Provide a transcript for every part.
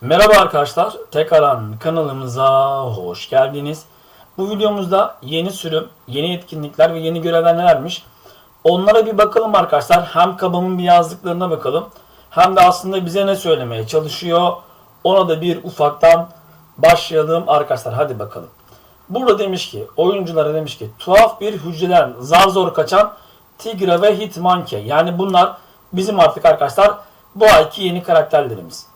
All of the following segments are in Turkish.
Merhaba arkadaşlar, tekrardan kanalımıza hoş geldiniz. Bu videomuzda yeni sürüm, yeni etkinlikler ve yeni görevler nelermiş? Onlara bir bakalım arkadaşlar. Hem kabamın bir yazdıklarına bakalım. Hem de aslında bize ne söylemeye çalışıyor. Ona da bir ufaktan başlayalım arkadaşlar. Hadi bakalım. Burada demiş ki, oyunculara demiş ki tuhaf bir hücreden zar zor kaçan Tigra ve Hitmonkey. Yani bunlar bizim artık arkadaşlar bu ayki yeni karakterlerimiz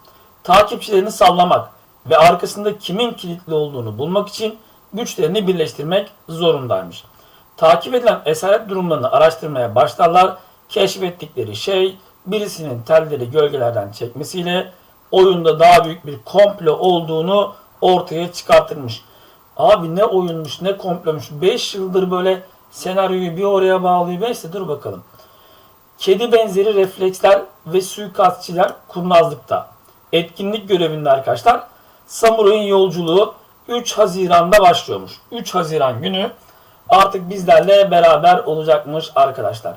takipçilerini sallamak ve arkasında kimin kilitli olduğunu bulmak için güçlerini birleştirmek zorundaymış. Takip edilen esaret durumlarını araştırmaya başlarlar. Keşfettikleri şey birisinin telleri gölgelerden çekmesiyle oyunda daha büyük bir komplo olduğunu ortaya çıkartırmış. Abi ne oyunmuş ne komplomuş. 5 yıldır böyle senaryoyu bir oraya bağlıyor. Neyse dur bakalım. Kedi benzeri refleksler ve suikastçiler kurnazlıkta. Etkinlik görevinde arkadaşlar Samuray'ın yolculuğu 3 Haziran'da başlıyormuş. 3 Haziran günü artık bizlerle beraber olacakmış arkadaşlar.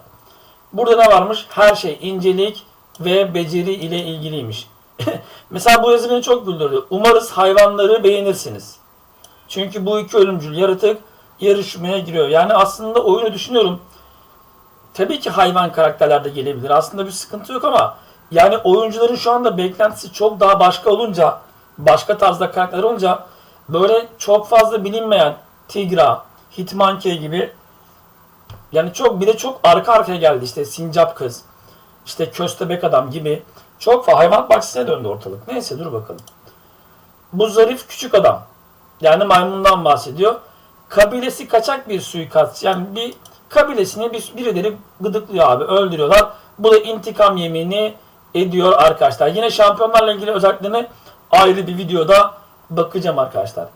Burada ne varmış? Her şey incelik ve beceri ile ilgiliymiş. Mesela bu yazı beni çok güldürdü. Umarız hayvanları beğenirsiniz. Çünkü bu iki ölümcül yaratık yarışmaya giriyor. Yani aslında oyunu düşünüyorum. Tabii ki hayvan karakterler de gelebilir. Aslında bir sıkıntı yok ama yani oyuncuların şu anda beklentisi çok daha başka olunca, başka tarzda karakterler olunca böyle çok fazla bilinmeyen Tigra, Hitmonkey gibi yani çok bir de çok arka arkaya geldi işte Sincap kız, işte Köstebek adam gibi çok fazla hayvan bahçesine döndü ortalık. Neyse dur bakalım. Bu zarif küçük adam yani maymundan bahsediyor. Kabilesi kaçak bir suikast. Yani bir kabilesini bir, birileri gıdıklıyor abi. Öldürüyorlar. Bu da intikam yemini ediyor arkadaşlar. Yine şampiyonlarla ilgili özelliklerini ayrı bir videoda bakacağım arkadaşlar.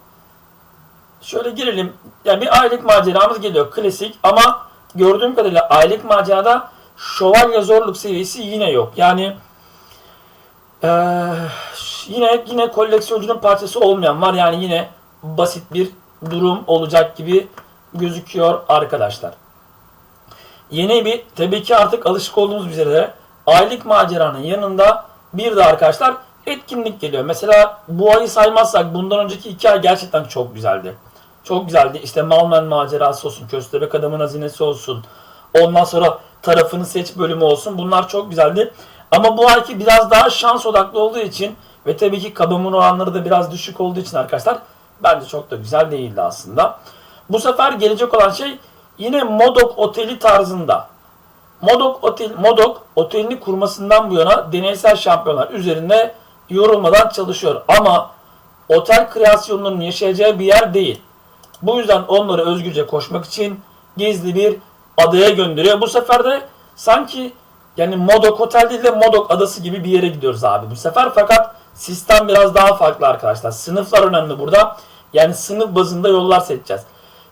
Şöyle girelim. Yani bir aylık maceramız geliyor. Klasik ama gördüğüm kadarıyla aylık macerada şövalye zorluk seviyesi yine yok. Yani eee, yine yine koleksiyoncunun parçası olmayan var. Yani yine basit bir durum olacak gibi gözüküyor arkadaşlar. Yeni bir tabii ki artık alışık olduğumuz üzere aylık maceranın yanında bir de arkadaşlar etkinlik geliyor. Mesela bu ayı saymazsak bundan önceki iki ay gerçekten çok güzeldi. Çok güzeldi. İşte Malmen macerası olsun, Köstebek adamın hazinesi olsun. Ondan sonra tarafını seç bölümü olsun. Bunlar çok güzeldi. Ama bu ayki biraz daha şans odaklı olduğu için ve tabii ki kabamın oranları da biraz düşük olduğu için arkadaşlar bence çok da güzel değildi aslında. Bu sefer gelecek olan şey yine Modok Oteli tarzında. Modok Otel, Modok otelini kurmasından bu yana deneysel şampiyonlar üzerinde yorulmadan çalışıyor. Ama otel kreasyonunun yaşayacağı bir yer değil. Bu yüzden onları özgürce koşmak için gizli bir adaya gönderiyor. Bu sefer de sanki yani Modok Otel değil de Modok Adası gibi bir yere gidiyoruz abi bu sefer. Fakat sistem biraz daha farklı arkadaşlar. Sınıflar önemli burada. Yani sınıf bazında yollar seçeceğiz.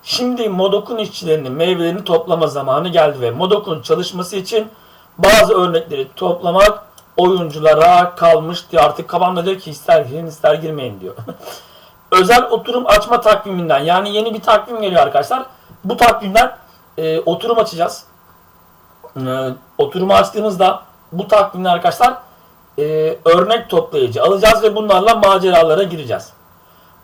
Şimdi Modok'un işçilerinin meyvelerini toplama zamanı geldi ve Modok'un çalışması için bazı örnekleri toplamak oyunculara kalmıştı. Artık kafamda diyor ki ister girin ister girmeyin diyor. Özel oturum açma takviminden yani yeni bir takvim geliyor arkadaşlar. Bu takvimden e, oturum açacağız. E, oturumu açtığımızda bu takvimden arkadaşlar e, örnek toplayıcı alacağız ve bunlarla maceralara gireceğiz.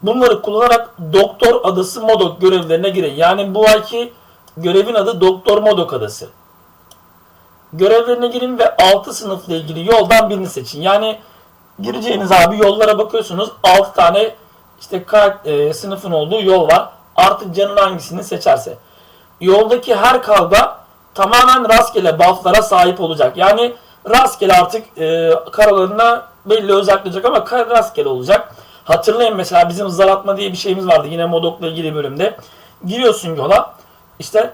Bunları kullanarak Doktor Adası Modok görevlerine girin. Yani bu ayki görevin adı Doktor Modok Adası. Görevlerine girin ve 6 sınıfla ilgili yoldan birini seçin. Yani gireceğiniz abi yollara bakıyorsunuz. 6 tane işte e, sınıfın olduğu yol var. Artık canın hangisini seçerse. Yoldaki her kavga tamamen rastgele bufflara sahip olacak. Yani rastgele artık e, karalarına belli özellikle ama rastgele olacak. Hatırlayın mesela bizim zar atma diye bir şeyimiz vardı yine Modok'la ilgili bölümde. Giriyorsun yola işte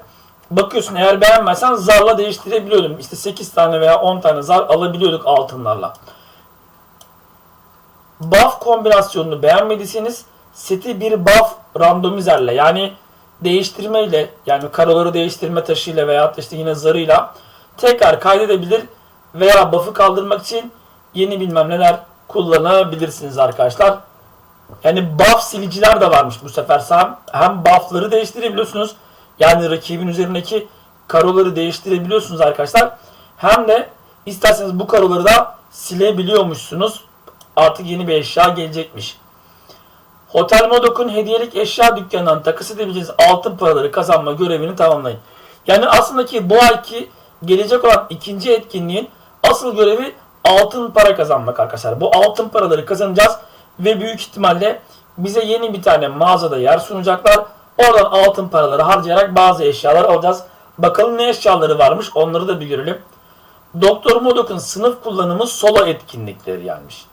bakıyorsun eğer beğenmezsen zarla değiştirebiliyordum. İşte 8 tane veya 10 tane zar alabiliyorduk altınlarla. Buff kombinasyonunu beğenmediyseniz seti bir buff randomizerle yani değiştirmeyle yani karaları değiştirme taşıyla veya işte yine zarıyla tekrar kaydedebilir veya buff'ı kaldırmak için yeni bilmem neler kullanabilirsiniz arkadaşlar. Yani buff siliciler de varmış bu sefer. Hem, hem buff'ları değiştirebiliyorsunuz. Yani rakibin üzerindeki karoları değiştirebiliyorsunuz arkadaşlar. Hem de isterseniz bu karoları da silebiliyormuşsunuz. artık yeni bir eşya gelecekmiş. Hotel Modok'un hediyelik eşya dükkanından takas edebileceğiniz altın paraları kazanma görevini tamamlayın. Yani aslında ki bu ayki gelecek olan ikinci etkinliğin asıl görevi altın para kazanmak arkadaşlar. Bu altın paraları kazanacağız ve büyük ihtimalle bize yeni bir tane mağazada yer sunacaklar. Oradan altın paraları harcayarak bazı eşyalar alacağız. Bakalım ne eşyaları varmış onları da bir görelim. Doktor Modok'un sınıf kullanımı solo etkinlikleri gelmiş.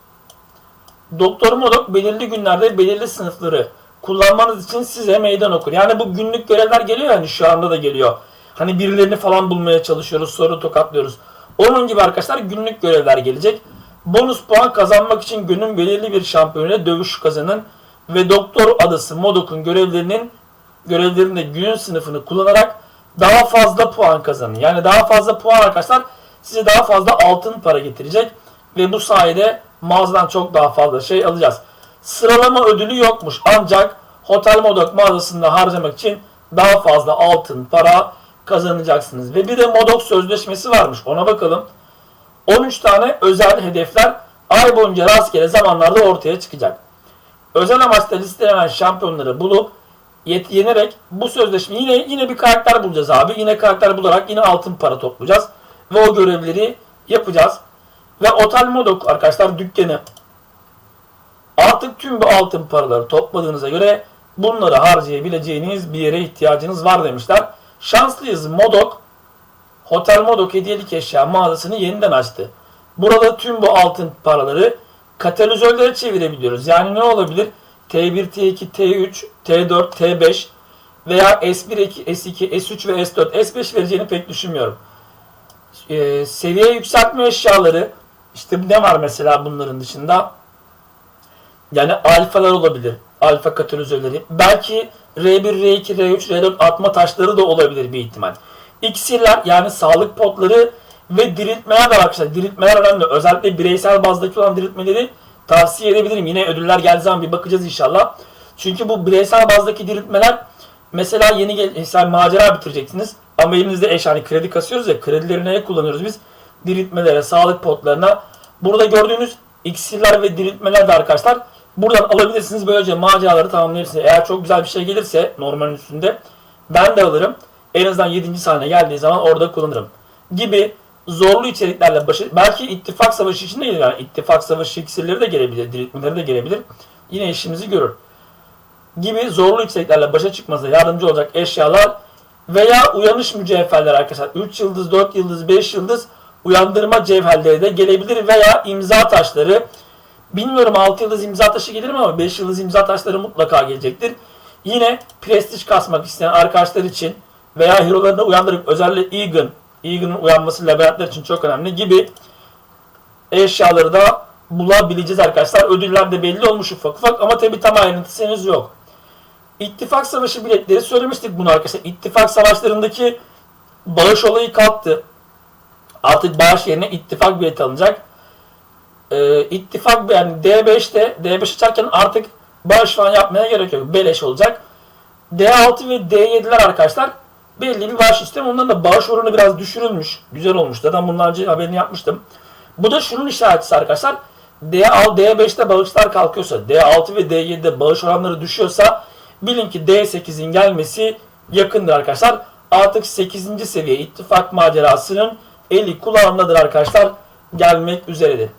Doktor Modok belirli günlerde belirli sınıfları kullanmanız için size meydan okur. Yani bu günlük görevler geliyor yani şu anda da geliyor. Hani birilerini falan bulmaya çalışıyoruz, soru tokatlıyoruz. Onun gibi arkadaşlar günlük görevler gelecek. Bonus puan kazanmak için günün belirli bir şampiyonuyla dövüş kazanın ve Doktor Adası Modok'un görevlerinin görevlerinde günün sınıfını kullanarak daha fazla puan kazanın. Yani daha fazla puan arkadaşlar size daha fazla altın para getirecek ve bu sayede mağazadan çok daha fazla şey alacağız. Sıralama ödülü yokmuş ancak Hotel Modok mağazasında harcamak için daha fazla altın para kazanacaksınız. Ve bir de Modok sözleşmesi varmış ona bakalım. 13 tane özel hedefler ay boyunca rastgele zamanlarda ortaya çıkacak. Özel amaçla listelenen şampiyonları bulup yet yenerek bu sözleşme yine yine bir karakter bulacağız abi. Yine karakter bularak yine altın para toplayacağız ve o görevleri yapacağız. Ve Otel Modok arkadaşlar dükkanı artık tüm bu altın paraları topladığınıza göre bunları harcayabileceğiniz bir yere ihtiyacınız var demişler. Şanslıyız Modok Hotel Modok hediyelik eşya mağazasını yeniden açtı. Burada tüm bu altın paraları katalizörlere çevirebiliyoruz. Yani ne olabilir? T1, T2, T3, T4, T5 veya S1, S2, S3 ve S4, S5 vereceğini pek düşünmüyorum. Ee, seviye yükseltme eşyaları işte ne var mesela bunların dışında? Yani alfalar olabilir. Alfa katalizörleri. Belki R1, R2, R3, R4 atma taşları da olabilir bir ihtimal. İksirler yani sağlık potları ve diriltmeler de var arkadaşlar. Diriltmeler önemli. Özellikle bireysel bazdaki olan diriltmeleri tavsiye edebilirim. Yine ödüller geldiği zaman bir bakacağız inşallah. Çünkü bu bireysel bazdaki diriltmeler mesela yeni gel mesela macera bitireceksiniz. Ama elinizde eş hani kredi kasıyoruz ya kredileri neye kullanıyoruz biz? Diriltmelere, sağlık potlarına. Burada gördüğünüz iksirler ve diriltmeler de arkadaşlar buradan alabilirsiniz. Böylece maceraları tamamlayabilirsiniz. Eğer çok güzel bir şey gelirse normalin üstünde ben de alırım. En azından 7. sahne geldiği zaman orada kullanırım. Gibi zorlu içeriklerle başı, belki ittifak savaşı için de gelir. Yani ittifak savaşı iksirleri de gelebilir, diriltmeleri de gelebilir. Yine işimizi görür. Gibi zorlu içeriklerle başa çıkmasına yardımcı olacak eşyalar veya uyanış mücevherleri arkadaşlar. 3 yıldız, 4 yıldız, 5 yıldız uyandırma cevherleri de gelebilir veya imza taşları. Bilmiyorum 6 yıldız imza taşı gelir mi ama 5 yıldız imza taşları mutlaka gelecektir. Yine prestij kasmak isteyen arkadaşlar için veya hero'larını uyandırıp özellikle Egan, Egan'ın uyanması labirentler için çok önemli gibi eşyaları da bulabileceğiz arkadaşlar. Ödüller de belli olmuş ufak ufak ama tabi tam ayrıntısı henüz yok. İttifak Savaşı biletleri söylemiştik bunu arkadaşlar. İttifak Savaşlarındaki bağış olayı kalktı. Artık bağış yerine ittifak bileti alınacak. Ee, ittifak yani D5'te D5 açarken artık bağış falan yapmaya gerek yok. Beleş olacak. D6 ve D7'ler arkadaşlar belli bir bağış sistemi. Onların da bağış oranı biraz düşürülmüş. Güzel olmuş. Zaten bundan önce haberini yapmıştım. Bu da şunun işaretçisi arkadaşlar. D6, D5'te bağışlar kalkıyorsa, D6 ve D7'de bağış oranları düşüyorsa bilin ki D8'in gelmesi yakındır arkadaşlar. Artık 8. seviye ittifak macerasının eli kulağındadır arkadaşlar. Gelmek üzeredir.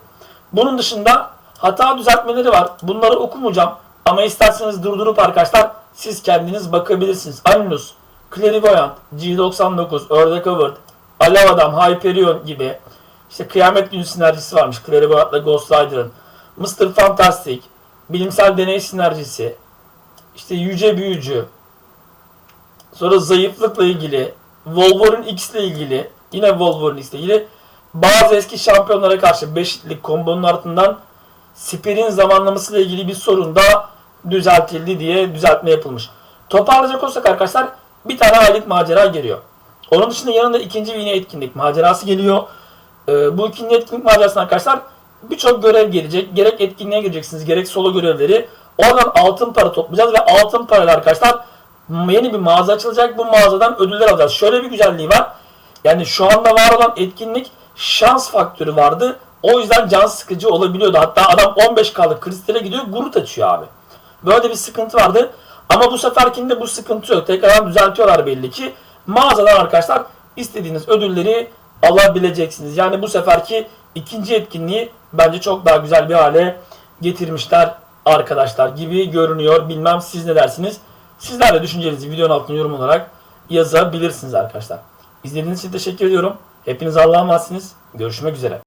Bunun dışında hata düzeltmeleri var. Bunları okumayacağım. Ama isterseniz durdurup arkadaşlar siz kendiniz bakabilirsiniz. Animus, Clairvoyant, G99, Ördek Overt, Alev Adam, Hyperion gibi işte Kıyamet Günü sinerjisi varmış. Clairvoyant'la Ghost Rider'ın. Mr. Fantastic, Bilimsel Deney Sinerjisi, işte Yüce Büyücü, sonra zayıflıkla ilgili, Wolverine X ile ilgili, yine Wolverine X ile ilgili bazı eski şampiyonlara karşı 5'lik kombonun ardından Spear'in zamanlaması ile ilgili bir sorun da düzeltildi diye düzeltme yapılmış. Toparlayacak olsak arkadaşlar bir tane aylık macera geliyor. Onun dışında yanında ikinci bir yine etkinlik macerası geliyor. Ee, bu ikinci etkinlik macerasında arkadaşlar birçok görev gelecek. Gerek etkinliğe gireceksiniz gerek solo görevleri. Oradan altın para toplayacağız ve altın parayla arkadaşlar yeni bir mağaza açılacak. Bu mağazadan ödüller alacağız. Şöyle bir güzelliği var. Yani şu anda var olan etkinlik şans faktörü vardı. O yüzden can sıkıcı olabiliyordu. Hatta adam 15K'lık kristale gidiyor gurut açıyor abi. Böyle bir sıkıntı vardı. Ama bu seferkinde bu sıkıntı yok. Tekrardan düzeltiyorlar belli ki. Mağazadan arkadaşlar istediğiniz ödülleri alabileceksiniz. Yani bu seferki ikinci etkinliği bence çok daha güzel bir hale getirmişler arkadaşlar gibi görünüyor. Bilmem siz ne dersiniz? Sizler de düşüncelerinizi videonun altına yorum olarak yazabilirsiniz arkadaşlar. İzlediğiniz için teşekkür ediyorum. Hepiniz Allah'a emanetsiniz. Görüşmek üzere.